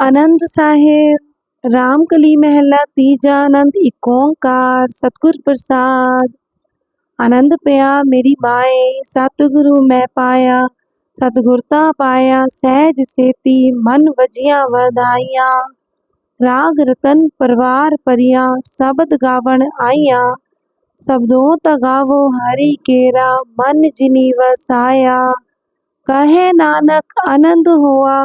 आनंद साहेब, रामकली महला तीजा आनंद इकोंकार, सतगुर प्रसाद। आनंद पया, मेरी माए, सतगुरु मैं पाया सतगुरता पाया, सहज सेती, मन वजिया वधाइया। राग रतन परवार परिया, शब्द गावन आइया। शब्दों तगावो हरि केरा, मन जिनी वसाया। कहे नानक आनंद हुआ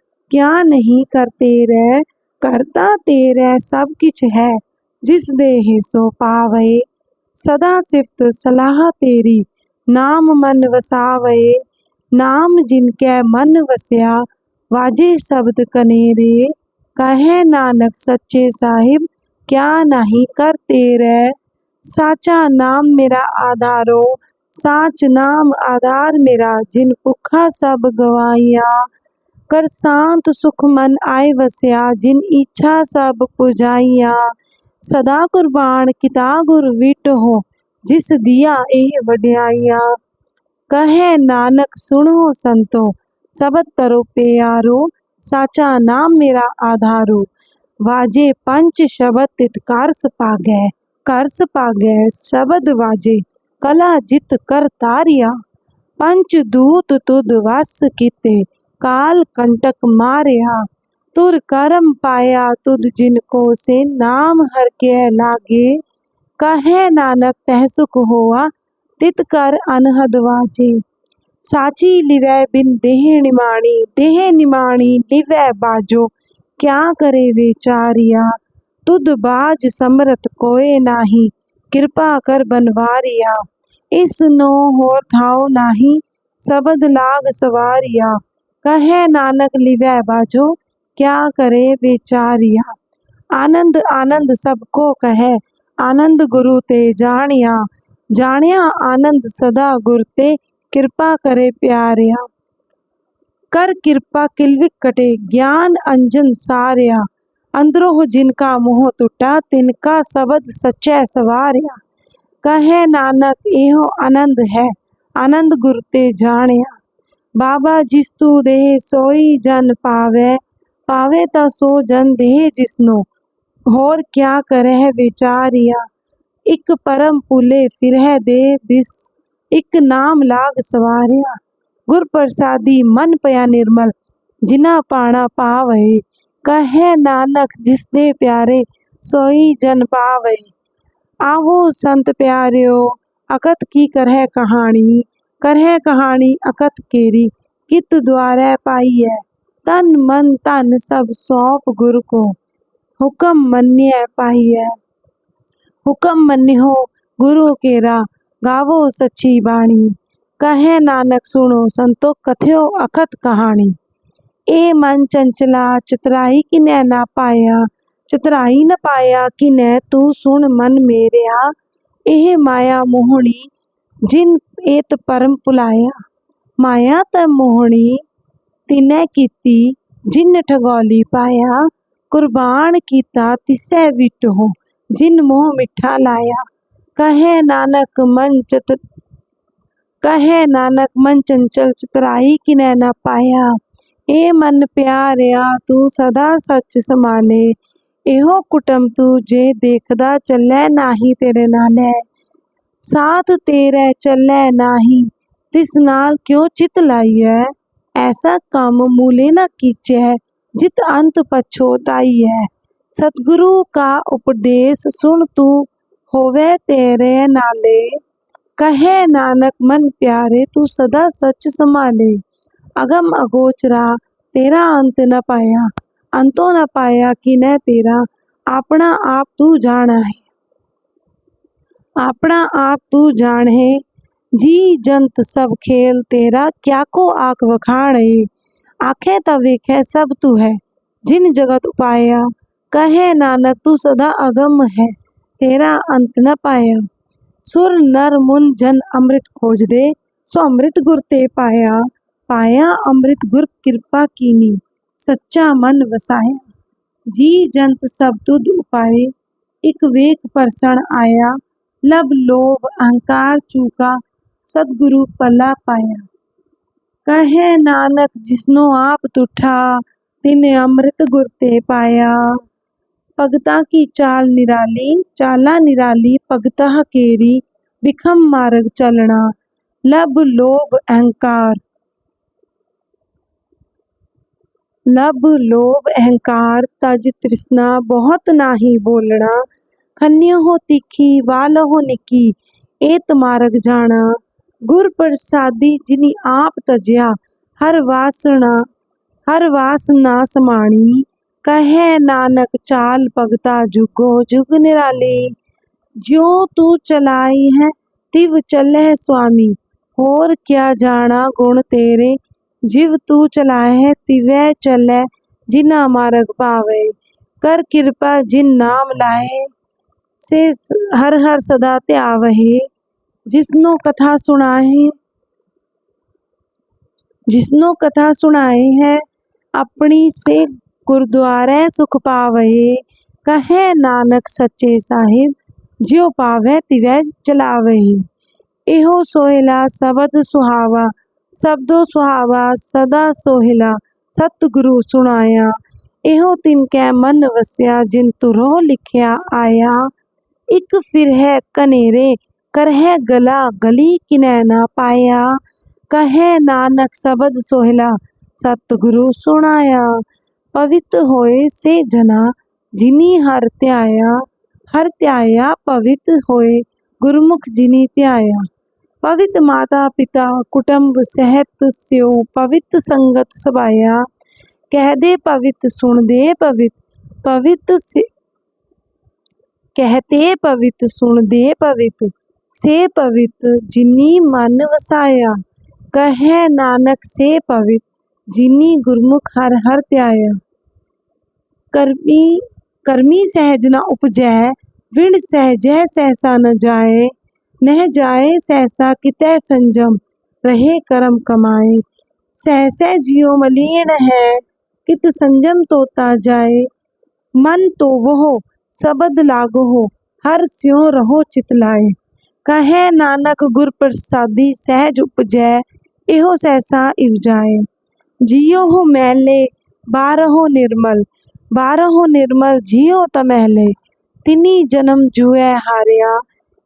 क्या नहीं करते रह, करता तेरे सब किछ है। जिस दे सो पावे, सदा सिफत सलाह तेरी। नाम मन वसावे, नाम जिनके मन वसया, वाजे शब्द कनेरे। कहे नानक सच्चे साहिब, क्या नहीं करते रे साचा नाम मेरा आधारो, साच नाम आधार मेरा। जिन भुखा सब गवाइया कर शांत सुख मन आए वसया, जिन इच्छा सब पुजाइया। सदा कुर्बान, किता गुर विट हो, जिस दिया ए वड्याइया। कहे नानक, सुनो संतो सबत करो प्यारो, साचा नाम मेरा आधारो। वाजे पंच शब्द तित तितकारस पागे, करस पागे शब्द वाजे, कला जित कर तारिया। पंच दूत तुद वस किते काल कंटक मारिया तुर करम पाया तुद जिनको से नाम हर के लागे। कहे नानक तहसुख होआ, तित कर अनहद वाजे। साची लिवे बिन देह निमाणी देह निमाणी लिवे बाजो। क्या करे बेचारिया तुद बाज समरत कोए नाही। कृपा कर बनवारिया, इस नो हो थाओ नाही, सबद लाग सवारिया। कहे नानक लिवे बाजो, क्या करे बेचारिया। आनंद आनंद सबको कहे, आनंद गुरु ते जानिया जानिया आनंद सदा गुर ते कृपा करे प्यारिया। कर कृपा किलविक कटे, ज्ञान अंजन सारिया। अंदरोह जिनका मोह टूटा, तिनका सबद सचै सवारिया। कहे नानक, एहो आनंद है, आनंद गुरु ते जानिया ਬਾਬਾ ਜਿਸ ਤੂ ਦੇਹ ਸੋਈ ਜਨ ਪਾਵੇ ਪਾਵੇ ਤਾਂ ਸੋ ਜਨ ਦੇਹ ਜਿਸਨੂੰ। ਹੋਰ ਕਿਆ ਕਰਹਿ ਵਿਚਾਰਿਆ, ਇਕ ਪਰਮ ਭੁਲੇ ਫਿਰਹਿ ਦੇ ਦਿਸ, ਇਕ ਨਾਮ ਲਾਗ ਸਵਾਰਿਆ। ਗੁਰ ਪ੍ਰਸਾਦੀ ਮਨ ਪਿਆ ਨਿਰਮਲ ਜਿਨਾ ਪਾਣਾ ਪਾਵੇ। ਕਹੇ ਨਾਨਕ ਜਿਸਦੇ ਪਿਆਰੇ ਸੋਈ ਜਨ ਪਾਵੇ। ਆਹੋ ਸੰਤ ਪਿਆਰਿਓ ਅਕਤ ਕੀ ਕਰਹਿ ਕਹਾਣੀ। ਕਰਹਿ ਕਹਾਣੀ ਅਕਤ ਕੇਰੀ ਕਿਤ ਦੁਆਰੈ ਪਾਈਐ ਤਨ ਮਨ ਧਨ ਸਭ ਸੌਪ ਗੁਰ ਕੋ ਹੁਕਮ ਮੰਨਿਐ ਪਾਈਐ ਹੁਕਮ ਮੰਨਿਓ ਗੁਰੂ ਕੇਰਾ ਗਾਵੋ ਸੱਚੀ ਬਾਣੀ ਕਹੇ ਨਾਨਕ ਸੁਣੋ ਸੰਤੋ ਕਥਿਓ ਅਖਤ ਕਹਾਣੀ ਏ ਮਨ ਚੰਚਲਾ ਚਤਰਾਈ ਕਿਨੈ ਨਾ ਪਾਇਆ ਚਤਰਾਈ ਨ ਪਾਇਆ ਕਿਨੈ ਤੂੰ ਸੁਣ ਮਨ ਮੇਰਿਆ ਇਹ ਮਾਇਆ ਮੋਹਣੀ ਜਿਨ एत परम पुलाया माया त मोहणी तिने कीती जिन ठगौली पाया कुर्बान कीता तिसे विटहो जिन मोह मिठा लाया कहे नानक मन चत कहे नानक मन चंचल चतराई किने न पाया ए मन प्यारिया तू सदा सच समाने एहो कुटम तू जे देखदा चलै नाही तेरे नाले ਸਾਥ ਤੇਰੇ ਚੱਲੇ ਨਾਹੀ, ਤਿਸ ਨਾਲ ਕਿਉ ਚਿਤ ਲਾਈਐ? ਐਸਾ ਕੰਮ ਮੂਲੇ ਨਾ ਕੀਚੈ, ਜਿਤ ਅੰਤ ਪਛੋਤਾਈ ਸਤਿਗੁਰੂ ਕਾ ਉਪਦੇਸ਼ ਸੁਣ ਤੂੰ, ਹੋਵੇ ਤੇਰੇ ਨਾਲੇ। ਕਹੇ ਨਾਨਕ, ਮਨ ਪਿਆਰੇ, ਤੂੰ ਸਦਾ ਸੱਚ ਸੰਭਾਲੇ। ਅਗਮ ਅਗੋਚਰਾ, ਤੇਰਾ ਅੰਤ ਨ ਪਾਇਆ। ਅੰਤੋ ਨ ਪਾਇਆ ਕਿ ਨੈ ਤੇਰਾ? ਆਪਣਾ ਆਪ ਤੂੰ ਜਾਣਾ। ਹੈ आपना आप तू जान है जी जंत सब खेल तेरा क्या को आँख वखाणे? आखे तविक है सब तू है, जिन जगत उपाया। कहे नानक, तू सदा अगम है, तेरा अंत न पाया। सुर नर मुन जन अमृत खोज दे, सो अमृत गुर ते पाया। पाया अमृत गुर कृपा कीनी, सच्चा मन वसाया। जी जंत सब तुद उपाय, इक वेक परसन आया। लब लोभ, अहंकार, चूका, सदगुरु पला पाया। कहे नानक, जिसनो आप तुठा, तिन अमृत गुरते पाया। भगता की चाल निराली, चाला निराली भगता केरी बिखम मार्ग चलना लब लोभ, अहंकार। लब लोभ, अहंकार, तज तृष्णा, बहुत नाही बोलना खन्यो तिखी वालहो निकी, एत तमारक जाना गुर प्रसादी जिनी आप तजया, हर वासना हर वासना समाणी कहे नानक चाल पगता जुगो, जुग निराली। ज्यो तू चलाई है, तिव चले स्वामी। और क्या जाना गुण तेरे? जिव तू चलाए है, तिवे है जिना मारग पावे। कर कृपा जिन नाम लाए। से हर हर सदाते आवहे। जिसनों कथा सुनाए जिसनों कथा सुनाए है, अपनी से गुरुद्वारे सुख पावहे। कहे नानक सच्चे साहिब, ज्यो पावे तिवै चलावही एहो सोहेला सबद सुहावा, सबदो सुहावा सदा सोहेला सतगुरु सुनाया एहो तिनके मन वसया जिन तुरो लिखिया आया। ਇੱਕ ਫਿਰ ਹੈ ਕਨੇਰੇ ਕਰਹਿ ਗਲਾ, ਗਲੀ ਕਿਨੈ ਨਾ ਪਾਇਆ। ਕਹੇ ਨਾਨਕ ਸ਼ਬਦ ਸੋਹਿਲਾ, ਸਤਿਗੁਰੂ ਸੁਣਾਇਆ। ਪਵਿੱਤ ਹੋਏ ਸੇ ਜਨਾ, ਜਿਨੀ ਹਰ ਧਿਆਇਆ ਹਰ ਧਿਆਇਆ ਪਵਿੱਤ ਹੋਏ, ਗੁਰਮੁਖ ਜਿਨੀ ਧਿਆਇਆ। ਪਵਿੱਤ ਮਾਤਾ ਪਿਤਾ ਕੁਟੰਬ ਸਹਿਤ ਸਿਉ, ਪਵਿੱਤ ਸੰਗਤ ਸਭਾਇਆ ਕਹਦੇ ਪਵਿੱਤ ਸੁਣਦੇ ਪਵਿੱਤ ਪਵਿੱਤ कहते पवित सुन दे पवित से पवित जिनी मन वसाया। कह नानक, से पवित जिनी गुरमुख हर हर त्याया। कर्मी कर्मी सहज न उपजय विण सहज सहसा न जाए। न जाए सहसा कित संजम, रहे कर्म कमाए। सहसा जियो मलिन है, कित संजम तोता जाए। मन तो वह सबद लागो हो हर स्यो रहो चितलाए कहे नानक गुर प्रसादी सहज उपजै ਇਹੋ ਸੈਸਾ ਇਵਜਾਏ ਜਿਉ ਹੋ ਮਹਿਲੇ, ਬਾਰਹੋ ਨਿਰਮਲ ਬਾਰਹੋ ਨਿਰਮਲ ਜਿਉ ਤ ਮਹਿਲੇ। ਤਿਨੀ ਜਨਮ ਜੁਐ ਹਾਰਿਆ,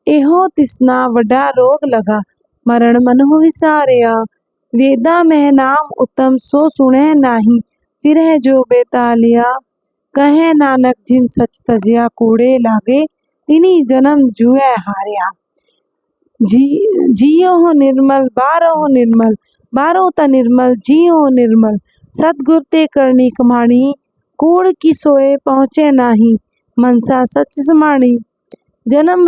ਇਹੋ ਤਿਸਨਾ ਵੱਡਾ ਰੋਗ ਲਗਾ। ਮਰਨ ਮਨ ਹੋ ਵਿਸਾਰਿਆ, ਵੇਦਾ ਮਹਿ ਨਾਮ ਉਤਮ ਸੋ ਸੁਣੈ ਨਾਹੀ ਫਿਰ ਹੈ ਜੋ ਬੇਤਾਲਿਆ। कहे नानक, जिन सच तजिया कूड़े लागे લાગે जन्म जुए हारिया। जी, जियो हो निर्मल, बारो हो निर्मल, बारो त निर्मल, जियो हो निर्मल। सतगुर ते करनी कमाणी, कूड़ की सोए पहुँचे नाही, मनसा सच समाणी। जन्म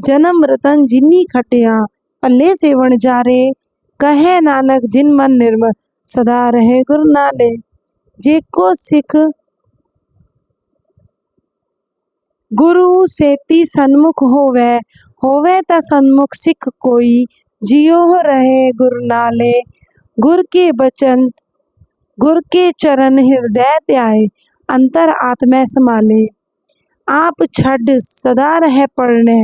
जन्म रतन जिन्नी खटिया, पल्ले सेवण जारे। कहे नानक, जिन मन निर्मल, सदा रहे गुरु नाले। जेको सिख ਗੁਰੂ ਸੇਤੀ ਸਨਮੁਖ ਹੋਵੇ ਹੋਵੇ ਤਾਂ ਸਨਮੁਖ ਸਿੱਖ ਕੋਈ, ਜਿਉ ਰਹੇ ਗੁਰ ਨਾਲੇ। ਗੁਰ ਕੇ ਬਚਨ, ਗੁਰ ਕੇ ਚਰਨ ਹਿਰਦੈ ਧਿਆਏ, ਅੰਤਰ ਆਤਮੈ ਸਮਾਲੇ ਆਪ ਛੱਡ ਸਦਾ ਰਹਿ ਪੜਨੇ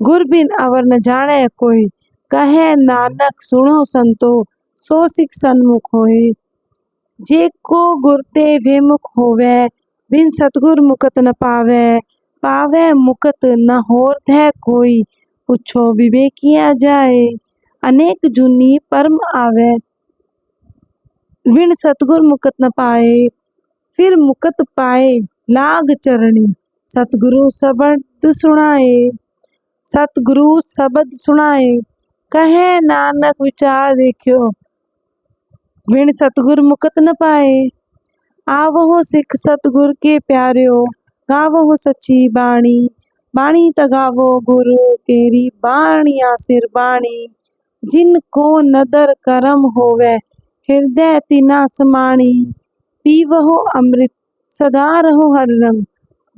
ਗੁਰ ਬਿਨ ਅਵਰ ਨ ਜਾਣੇ ਕੋਈ। ਕਹੇ ਨਾਨਕ, ਸੁਣੋ ਸੰਤੋ, ਸੋ ਸਿੱਖ ਸਨਮੁਖ ਹੋਏ। ਜੇ ਕੋ ਗੁਰ ਤੇ ਵਿਮੁਖ ਹੋਵੇ, ਬਿਨ ਸਤਗੁਰ ਮੁਕਤ ਨ ਪਾਵੇ पावै, मुकत न होत है कोई। पुछो विवे जाए, अनेक जुनी परम आवे। विण सतगुर मुकत न पाए, फिर मुकत पाए लाग चरणी। सतगुरु शब्द सुनाए, सतगुरु शब्द सुनाए। कहे नानक विचार देखियो विण सतगुर मुकत न पाए। आवहो सिख सतगुर के प्यारे गावो सची बाणी बाणी त गावो गुरु केरी बाणी आसिर बाणी जिन को नदर करम होवे हृदय तिना समाणी पीवहो अमृत सदा रहो हर रंग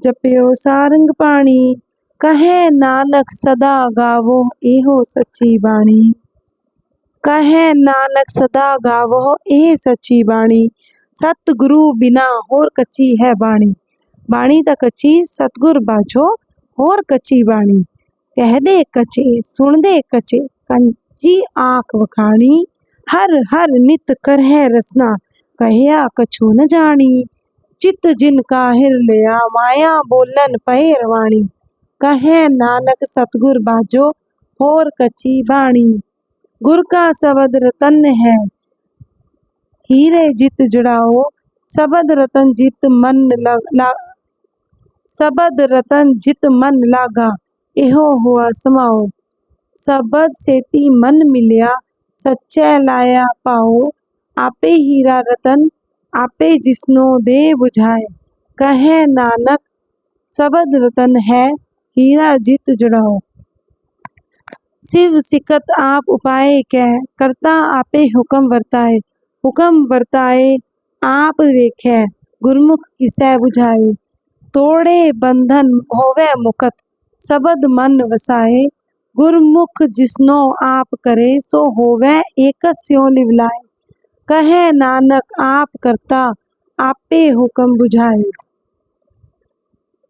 जपियो सारंग पाणी ਕਹੇ ਨਾਨਕ ਸਦਾ ਗਾਵੋ ਇਹੋ ਸੱਚੀ ਬਾਣੀ ਕਹੇ ਨਾਨਕ ਸਦਾ ਗਾਵੋ ਇਹ ਸੱਚੀ ਬਾਣੀ ਸਤ ਗੁਰੂ ਬਿਨਾ ਹੋਰ ਕੱਚੀ ਹੈ ਬਾਣੀ बाणी त कची, सतगुर बाझो, होर कची बाणी। कह दे कचे सुन दे कचे कंची आँख वखाणी। हर हर नित कर है रसना, कहया कछु न जानी चित जिन काहिर लिया, माया बोलन पहे रवाणी। कहे नानक सतगुर बाजो होर कची बाणी। गुर का सबद रतन है, हीरे जित जुड़ाओ। सबद रतन जित मन सबद रतन जित मन लागा, एहो हुआ समाओ। सबद सेती मन मिलिया, सच्चे लाया पाओ। आपे हीरा रतन, आपे जिसनो दे बुझाए। कहे नानक, सबद रतन है, हीरा जित जुड़ाओ। शिव सिकत आप उपाय कह, करता आपे हुक्म वर्ताए। हुक्म वर्ताए, आप वेख, गुरमुख किसे बुझाए। तोड़े बंधन होवे मुकत सबद मन वसाए, गुरमुख जिसनो आप करे, सो होवे एक स्यो लिवलाए कहे नानक, आप करता, आपे हुक्म बुझाए।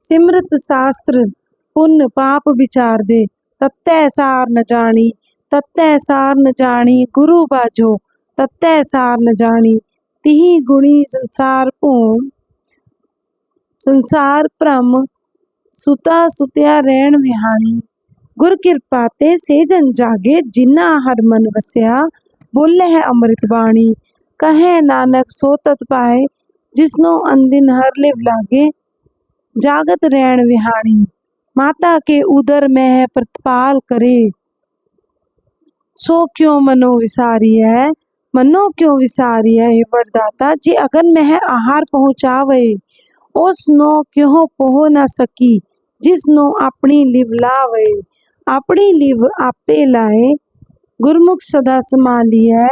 सिमरत शास्त्र, पुण्य पाप विचार दे। तत्तै सार न जानी तत्तै सार न जानी गुरु बाजो तत्तै सार न जानी तिही गुणी संसार भूम संसार भ्रम सुता सुत्या रहन विहाणी गुर किरपा ते सेजन जागे जिन्ना हर मन वसिया बोले है अमृत बाणी कहे नानक सो तत पाए जिसनो अंदिन हर लिव लागे जागत रहन विहाणी माता के उदर में है प्रतिपाल करे सो क्यों मनो विसारी है मनो क्यों विसारी है वरदाता जी अगन में आहार पहुँचावे उस नो क्यों पहो न सकी? जिस नो अपनी लिव लावे। अपनी लिव आपे लाए। गुरमुख सदा संभाली है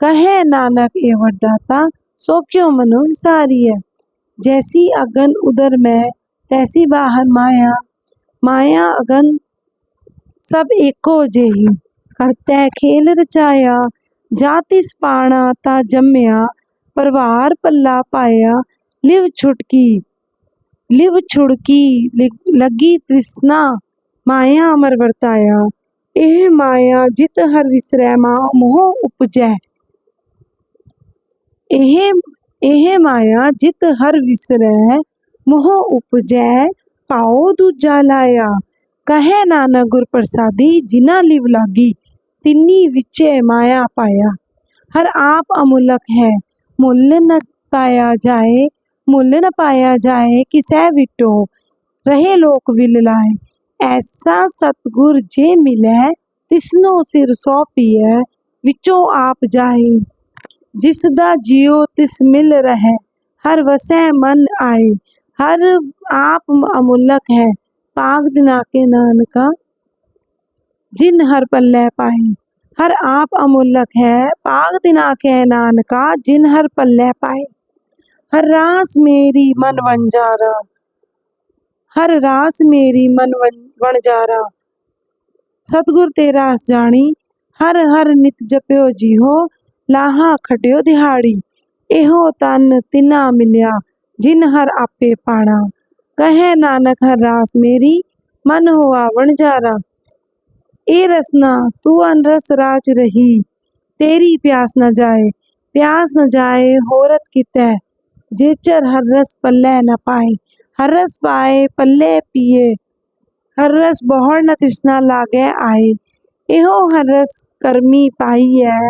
कहे नानक, ए वरदाता, सो क्यों मनो विसारी है जैसी अगन उदर में, तैसी बाहर माया। माया अगन सब एको जेही। करतै खेल रचाया। जातिस पाना ता जम्मया परवार पल्ला पाया। लिव छुटकी लिव छुड़की लिग- लगी तृष्णा माया अमर वरताया ਇਹ ਮਾਇਆ ਜਿਤ ਹਰ ਵਿਸਰੈ ਮਾ ਮੋਹ ਉਪਜੈ ਇਹ ਇਹ ਮਾਇਆ ਜਿਤ ਹਰ ਵਿਸਰੈ ਮੋਹ ਉਪਜੈ ਪਾਉ ਦੂਜਾ ਲਾਇਆ ਕਹੈ ਨਾਨਕ ਗੁਰ ਪ੍ਰਸਾਦੀ ਜਿਨਾ ਲਿਵ ਲਾਗੀ ਤਿੰਨੀ ਵਿਚੇ ਮਾਇਆ ਪਾਇਆ ਹਰ ਆਪ ਅਮੁਲਕ ਹੈ ਮੁੱਲ ਨ ਪਾਇਆ ਜਾਏ ਮੁੱਲ ਨ ਪਾਇਆ ਜਾਏ, ਕਿਸੈ ਵਿਟੋ ਰਹੇ ਲੋਕ ਵਿਲ ਲਾਏ। ਐਸਾ ਸਤਗੁਰ ਜੇ ਮਿਲੈ, ਤਿਸਨੋ ਸਿਰ ਸੌਪੀਐ ਵਿਚੋਂ ਆਪ ਜਾਏ। ਜਿਸ ਦਾ ਜਿਉ ਤਿਸ ਮਿਲ ਰਹਿ, ਹਰ ਵਸੈ ਮਨ ਆਏ। ਹਰ ਆਪ ਅਮੁਲਕ ਹੈ ਪਾਗ ਦਿਨਾ ਕੇ ਨਾਨਕਾ, ਜਿਨ ਹਰ ਪੱਲੇ ਪਾਏ। ਹਰ ਆਪ ਅਮੁਲਕ ਹੈ ਪਾਗ ਦਿਨਾ ਕੇ ਨਾਨਕਾ, ਜਿਨ ਹਰ ਪੱਲੇ ਪਾਏ। ਹਰ ਰਾਸ ਮੇਰੀ ਮਨ ਵੰਜਾਰਾ ਹਰ ਰਾਸ ਮੇਰੀ ਮਨ ਵਣ- ਵਣਜਾਰਾ ਸਤਿਗੁਰ ਤੇ ਰਾਸ ਜਾਣੀ, ਹਰ ਹਰ ਨਿਤ ਜਪਿਓ ਜੀਹੋ, ਲਾਹਾ ਖਟਿਓ ਦਿਹਾੜੀ। ਇਹੋ ਤਨ ਤਿਨਾ ਮਿਲਿਆ, ਜਿਨ ਹਰ ਆਪੇ ਪਾਣਾ। ਕਹੇ ਨਾਨਕ, ਹਰ ਰਾਸ ਮੇਰੀ ਮਨ ਹੋਆ ਵਣਜਾਰਾ ਇਹ ਰਸਨਾ, ਤੂੰ ਅਨਰਸ ਰਾਜ ਰਹੀ। ਤੇਰੀ ਪਿਆਸ ਨਾ ਜਾਏ, ਪਿਆਸ ਨਾ ਜਾਏ ਹੋਰਤ ਕਿਤੈ। जेचर हर रस पल्ले न पाए, हर रस पाए, पल्ले पिए। हर रस बहुर न तृष्णा लागे आए। एहो हर रस करमी पाई है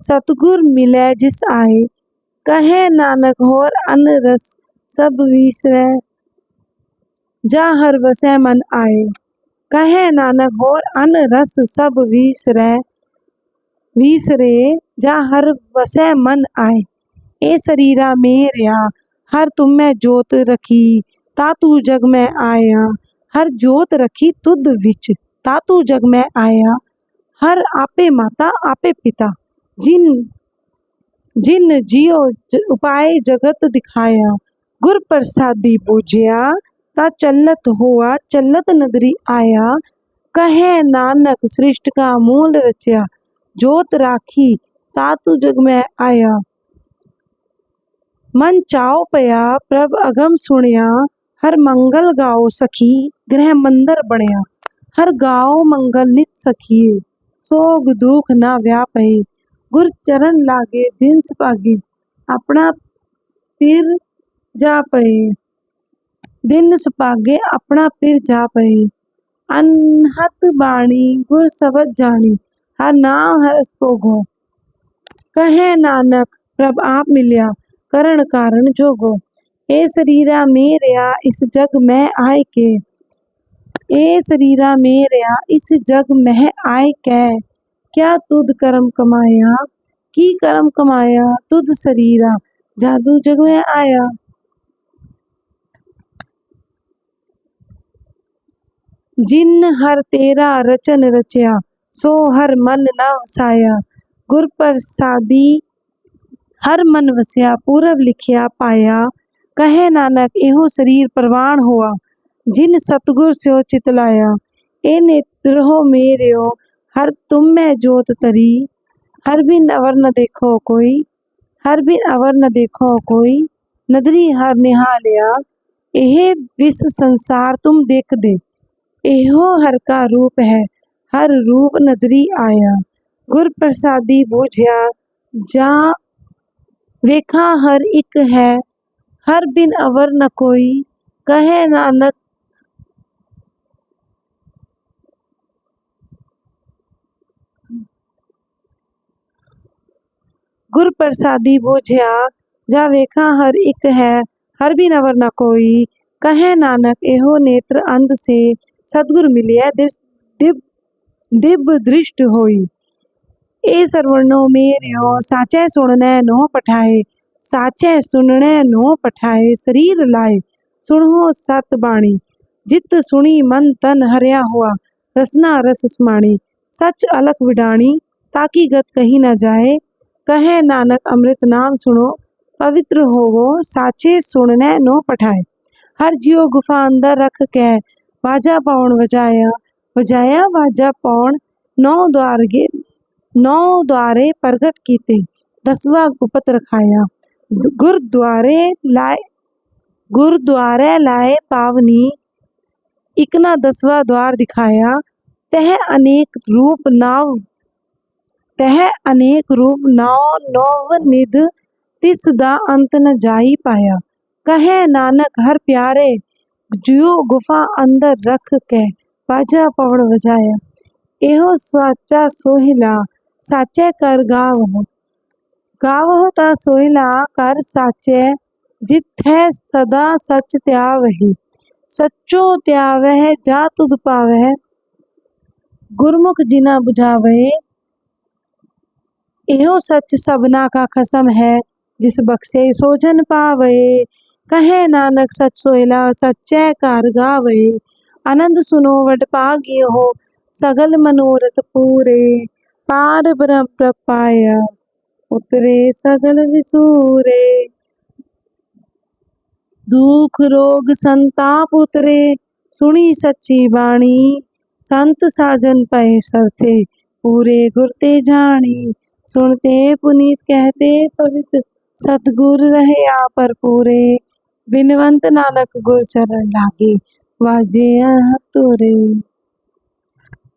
सतगुर मिले जिस आए। कहे नानक होर अन रस सब विसरै, जा हर वसै मन आए। कहे नानक होर अन रस सब विसरै, विसरे, जा हर वसै मन आए। ए शरीरा में रिया हर तुम में जोत रखी तातू जग में आया हर जोत रखी तुद विच तातू जग में आया हर आपे माता आपे पिता जिन जिन जियो ज- उपाय जगत दिखाया ਗੁਰ ਪ੍ਰਸਾਦੀ ਬੂਝਿਆ ਤਾ ਚੱਲਤ ਹੋਆ ਚੱਲਤ ਨਦਰੀ ਆਇਆ ਕਹੇ ਨਾਨਕ ਸ੍ਰਿਸ਼ਟ ਕਾ ਮੂਲ ਰਚਿਆ ਜੋਤ ਰਾਖੀ ਤਾ ਤੂ ਜਗ ਮੈਂ ਆਇਆ मन चाओ पया प्रभ अगम सुणया, हर मंगल गाओ सखी ग्रह मंदर बणया। हर गाओ मंगल नित सखी, सोग दुख ना व्यापे। गुर चरण लागे दिन सपागे अपना पीर जा पे दिन सपागे, अपना पीर जा पे अनहत बाणी, गुर सबद जानी हर नाम हर स्पोगो। कहे नानक, प्रभ आप मिलिया। करण कारण जोगो ए शरीरा मेरया इस जग में आय के ए शरीरा मेरया इस जग में आय कै क्या तुद कर्म कमाया की कर्म कमाया तुद शरीरा जादू जग में आया जिन हर तेरा रचन रचया सो हर मन न वसाया गुर प्रसादी ਹਰ ਮਨ ਵਸਿਆ ਪੂਰਬ ਲਿਖਿਆ, ਪਾਇਆ। ਕਹੇ ਨਾਨਕ, ਇਹੋ ਸਰੀਰ ਪ੍ਰਵਾਨ ਹੋਆ, ਜਿਨ ਸਤਗੁਰ ਸਿਓ ਚਿਤ ਲਾਇਆ। ਇਹ ਨੇਤਰੋ ਮੇਰਿਓ, ਹਰ ਤੁਮ ਮੈਂ ਜੋਤ ਤਰੀ। ਹਰ ਬਿਨ ਅਵਰ ਨ ਦੇਖੋ ਕੋਈ, ਹਰ ਬਿਨ ਅਵਰ ਨ ਦੇਖੋ ਕੋਈ, ਨਦਰੀ ਹਰ ਨਿਹਾਲਿਆ ਇਹ ਵਿਸ ਸੰਸਾਰ ਤੁਮ ਦੇਖਦੇ ਇਹੋ ਹਰ ਕਾ ਰੂਪ ਹੈ, ਹਰ ਰੂਪ ਨਦਰੀ ਆਇਆ। ਗੁਰ ਪ੍ਰਸਾਦੀ ਬੂਝਿਆ, ਜਾਂ वेखा हर एक है, हर बिन अवर न कोई। कहे नानक, गुर प्रसादी बोझया, जा वेखा हर एक है, हर बिन अवर न कोई। कहे नानक, एहो नेत्र अंध से, सदगुर मिलिया दिव दिव दृष्ट होई। ए સર્વણનો મેર્યો साचे सुनने नो पठाए साचे सुनने नो पठाए शरीर लाए सुनो सत बाणी जित सुनी मन तन हरिया हुआ रसना रस स्माणी सच अलक विडाणी ताकि गत कहीं न जाए कहे नानक अमृत नाम सुनो पवित्र हो वो साचे सुनने नो पठाए हर जियो गुफा अंदर रख के बाजा पौन बजाया बजाया बाजा पौन नौ द्वार गे नौ द्वारे प्रगट किए दसवा गुप्त रखाया। गुरुद्वारे लाए गुरुद्वारे लाए पावनी। इकना दसवा द्वार दिखाया। तह अनेक रूप नाव तह अनेक रूप नाव नौव निध तिस दा अंत न जाई पाया। कहे, नानक, हर प्यारे, जियो गुफा अंदर रख के बाजा पवड़ बजाया। एहो स्वाचा सोहिला साचे कर गाव गाव होता सोयला कर साचे, जिथे सदा सच त्या वही सच्चो त्या वह जा तुद पावह. गुरमुख जिना बुझावे इहो सच सबना का खसम है, जिस बक्से सोजन पावे कहे नानक, सच सोयला सच्चय कर गावे आनंद सुनो, वट पागियो हो, सगल मनोरथ पूरे. पार ब्रह्म प्रपाया उतरे सगल विसूरे। दुख रोग संताप उतरे, सुनी सच्ची बाणी संत साजन पए सरसे, पूरे गुरते जानी सुनते पुनीत कहते पवित्र सतगुर रहे आप पर पूरे बिनवंत नानक गुरचरण लागे, वाजे तोरे।